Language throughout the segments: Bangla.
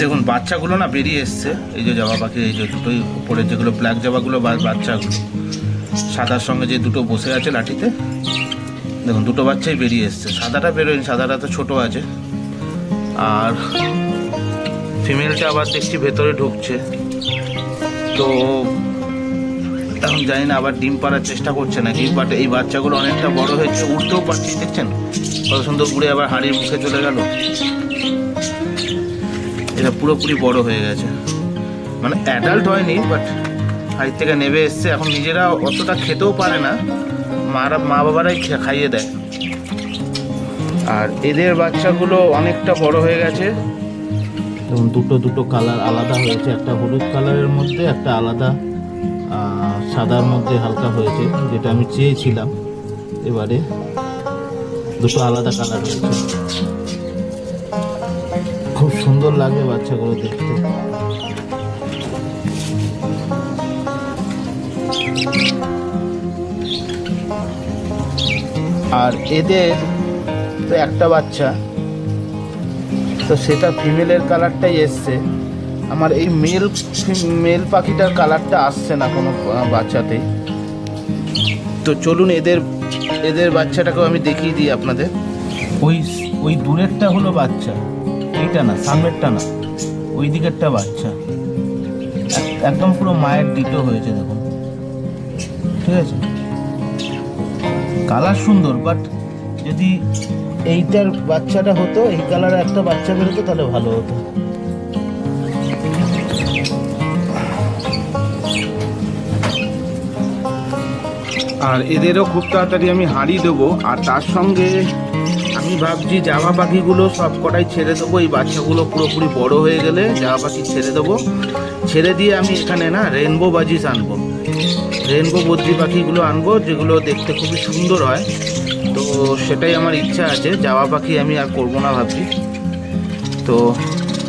দেখুন, বাচ্চাগুলো না বেরিয়ে এসছে। এই যে জবা পাখি, এই যে দুটোই উপরে যেগুলো ব্ল্যাক জবাগুলো বাচ্চাগুলো। সাদার সঙ্গে যে দুটো বসে আছে লাঠিতে, দেখুন, দুটো বাচ্চাই বেরিয়ে এসছে। সাদাটা বেরোয়নি, সাদাটা তো ছোটো আছে। আর ফিমেলটা আবার দেখছি ভেতরে ঢুকছে। তো এখন জানি না, আবার ডিম পাড়ার চেষ্টা করছে নাকি বাট এই বাচ্চাগুলো অনেকটা বড় হয়েছে, উঠতেও পারছি দেখছেন? কত সুন্দর উড়ে আবার হাড়ির মুখে চলে গেল। এটা পুরোপুরি বড় হয়ে গেছে। মানে অ্যাডাল্ট হয়নি বাট হাড়ির থেকে নেবে এসছে, এখন নিজেরা অতটা খেতেও পারে না। মারা, মা বাবারাই খাইয়ে দেয়। আর এদের বাচ্চাগুলো অনেকটা বড় হয়ে গেছে। এবং দুটো দুটো কালার আলাদা হয়েছে, একটা হলুদ কালারের মধ্যে, একটা আলাদা। সাদার মধ্যে হালকা হয়েছে, যেটা আমি চেয়েছিলাম। এবারে দুটো আলাদা কালার হয়েছে খুব সুন্দর লাগে বাচ্চাগুলো দেখতে। আর এদের তো একটা বাচ্চা, তো সেটা ফিমেলের কালারটাই এসছে। আমার এই মেল মেল পাখিটার কালারটা আসছে না কোনো আহ, বাচ্চাতেই তো চলুন এদের এদের বাচ্চাটাকেও আমি দেখিয়ে দিই আপনাদের। ওই ওই দূরেরটা হলো বাচ্চা। এইটা না সামনেরটা না। ওই দিকেরটা বাচ্চা। একদম পুরো মায়ের ডিটো হয়েছে দেখুন। ঠিক আছে? কালার সুন্দর বাট যদি এইটার বাচ্চাটা হতো এই কালারের একটা বাচ্চা বেরোতো তাহলে ভালো হতো। আর এদেরও খুব তাড়াতাড়ি আমি হাঁড়ি দেবো। আর তার সঙ্গে আমি ভাবছি জামা পাখিগুলো সব কটাই ছেড়ে দেবো। এই বাচ্চাগুলো পুরোপুরি বড় হয়ে গেলে জামা পাখি ছেড়ে দেবো। ছেড়ে দিয়ে আমি এখানে না রেনবো বাজিস আনব। রেনবো বদ্রি পাখিগুলো আনব, যেগুলো দেখতে খুবই সুন্দর হয়। তো সেটাই আমার ইচ্ছা আছে, জামা পাখি আমি আর করব না ভাবছি। তো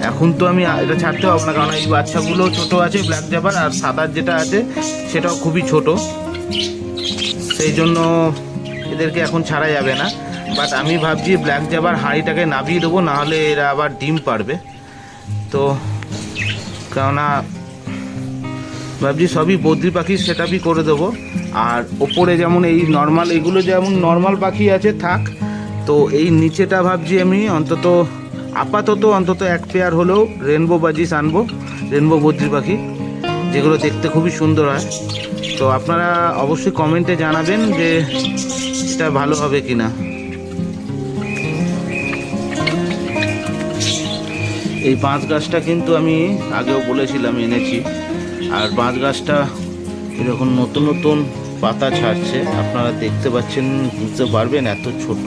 এখন তো আমি এটা ছাড়তে হবে না, কারণ এই বাচ্চাগুলো ছোট আছে, ব্ল্যাক জাবার, আর সাদার যেটা আছে, সেটাও খুবই ছোট। সেই জন্য এদেরকে এখন ছাড়া যাবে না। বাট আমি ভাবছি ব্ল্যাক জাবার হাঁড়িটাকে নামিয়ে দেবো নাহলে এরা আবার ডিম পারবে। তো কেননা ভাবছি সবই বদ্রি পাখি সেটাপই করে দেবো। আর ওপরে যেমন এই নর্মাল এগুলো যেমন নর্মাল পাখি আছে, থাক। তো এই নিচেটা ভাবছি আমি অন্তত, আপাতত অন্তত এক পেয়ার হলেও রেনবো বাজিস আনব রেনবো বদ্রি পাখি, যেগুলো দেখতে খুবই সুন্দর হয়। তো আপনারা অবশ্যই কমেন্টে জানাবেন যে এটা ভালো হবে কি না এই বাঁশ গাছটা কিন্তু আমি আগেও বলেছিলাম এনেছি। আর বাঁশ গাছটা এরকম নতুন নতুন পাতা ছাড়ছে, আপনারা দেখতে পাচ্ছেন, বুঝতে পারবেন এত ছোট।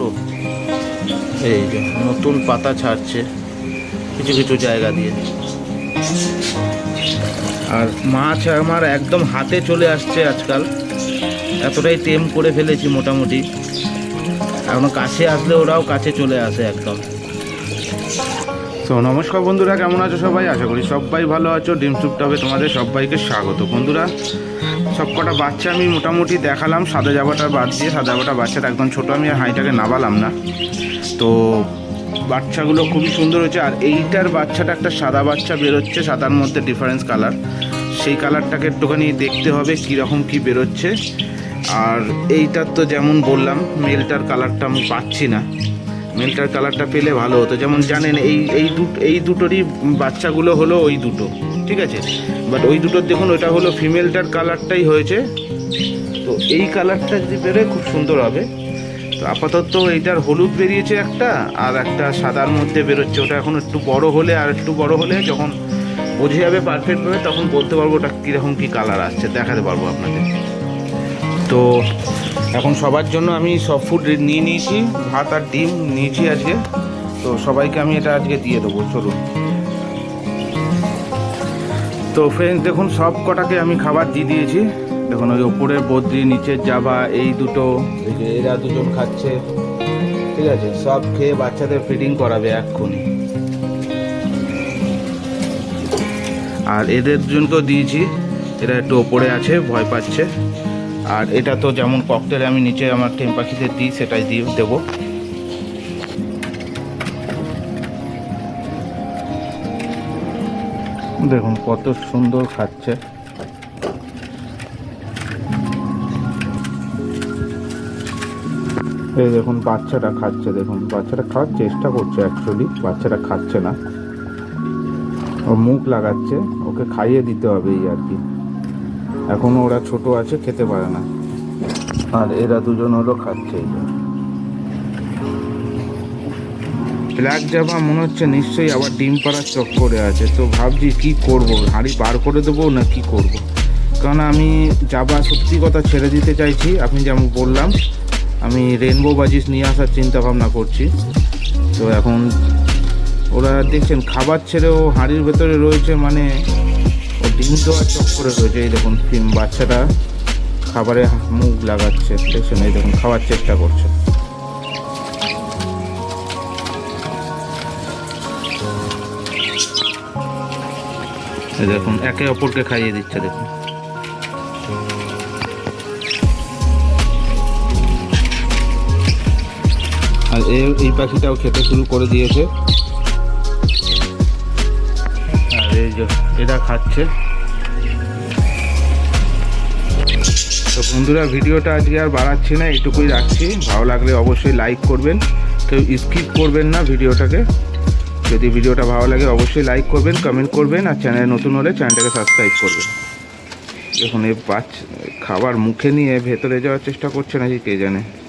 এই নতুন পাতা ছাড়ছে, কিছু কিছু জায়গা দিয়ে। আর মাছ আমার একদম হাতে চলে আসছে আজকাল। এতটাই টেম করে ফেলেছি মোটামুটি। এখন কাছে আসলে ওরাও কাছে চলে আসে একদম। তো নমস্কার বন্ধুরা, কেমন আছো সবাই? আশা করি সবাই ভালো আছো। ডিম স্যুপ টবে তোমাদের সবাইকে স্বাগত। বন্ধুরা সব কটা বাচ্চা আমি মোটামুটি দেখালাম। সাদা জাবাটা বাদ দিয়ে সাদা জাবাটা বাচ্চাটা একদম ছোটো, আমি হাঁড়িটাকে নাবালাম না। তো বাচ্চাগুলো খুবই সুন্দর হয়েছে। আর এইটার বাচ্চাটা একটা সাদা বাচ্চা বেরোচ্ছে, সাদার মধ্যে ডিফারেন্স কালার সেই কালারটাকে একটুখানি দেখতে হবে কীরকম কী বেরোচ্ছে। আর এইটার তো যেমন বললাম মেলটার কালারটা আমি পাচ্ছি না। মেলটার কালারটা পেলে ভালো হতো। যেমন জানেন, এই এই দুটো এই দুটোরই বাচ্চাগুলো হলো ওই দুটো, ঠিক আছে? বাট ওই দুটোর দেখুন, ওটা হলো ফিমেলটার কালারটাই হয়েছে। তো এই কালারটা যদি বেরোয়, খুব সুন্দর হবে। আপাতত এইটার হলুদ বেরিয়েছে একটা, আর একটা সাদার মধ্যে বেরোচ্ছে। ওটা এখন একটু বড় হলে আর একটু বড় হলে যখন বোঝে যাবে পারফেক্টভাবে তখন বলতে পারব ওটা কীরকম কী কালার আসছে। দেখাতে পারব আপনাদের। তো এখন সবার জন্য আমি সব ফুড নিয়ে নিয়েছি, ভাত আর ডিম নিয়েছি আজকে। তো সবাইকে আমি এটা আজকে দিয়ে দেবো, চলুন। তো ফ্রেন্ডস দেখুন সব কটাকে আমি খাবার দিয়ে দিয়েছি। দেখুন ওই ওপরের বদ্রি নিচের জাবা এই দুটো। এরা দুজন খাচ্ছে। ঠিক আছে সব খেয়ে বাচ্চাদের ফিডিং করাবে এক্ষুনি। আর এদের দুজনকেও দিয়েছি। এরা একটু ওপরে আছে ভয় পাচ্ছে। আর এটা তো যেমন ককটেল আমি নিচে আমার টেম পাখিতে দিই সেটাই দিয়ে দেবো। দেখুন কত সুন্দর খাচ্ছে। এই দেখুন, বাচ্চাটা খাচ্ছে, দেখুন, বাচ্চাটা খাওয়ার চেষ্টা করছে অ্যাকচুয়ালি বাচ্চাটা খাচ্ছে না। ও মুখ লাগাচ্ছে, ওকে খাইয়ে দিতে হবে এই আর কি। এখনও ওরা ছোট আছে, খেতে পারে না। আর এরা দুজন হলো খাচ্ছে ব্ল্যাক জামা, মনে হচ্ছে নিশ্চয়ই আবার ডিম পাড়ার চক করে আছে। তো ভাবছি কি করব, হাঁড়ি বার করে দেবো না কি করব। কারণ আমি জাবা সত্যি কথা ছেড়ে দিতে চাইছি, আপনি যেমন বললাম আমি রেনবো বাজিস নিয়ে আসার চিন্তা ভাবনা করছি। তো এখন ওরা দেখছেন, খাবার ছেড়েও হাঁড়ির ভেতরে রয়েছে মানে ও ডিম দেওয়ার চক করে রয়েছে। এই দেখুন ফিল্ম বাচ্চাটা খাবারে মুখ লাগাচ্ছে। দেখছেন, এই দেখুন, খাওয়ার চেষ্টা করছে। দেখুন, একে অপরকে খাইয়ে দিচ্ছে, দেখুন। আর এ- এই পাখিটাও খেতে শুরু করে দিয়েছে। আর এই যে এরা খাচ্ছে। তো বন্ধুরা, ভিডিওটা আজকে আর বাড়াচ্ছি না এইটুকুই রাখছি। ভালো লাগলে অবশ্যই লাইক করবেন। কেউ স্কিপ করবেন না ভিডিওটাকে। যদি ভিডিওটা ভালো লাগে, অবশ্যই লাইক করবেন কমেন্ট করবেন, আর চ্যানেল নতুন হলে চ্যানেলটাকে সাবস্ক্রাইব করবেন। দেখুন এই বাচ্চা, খাবার মুখে নিয়ে ভেতরে যাওয়ার চেষ্টা করছে নাকি কে জানে।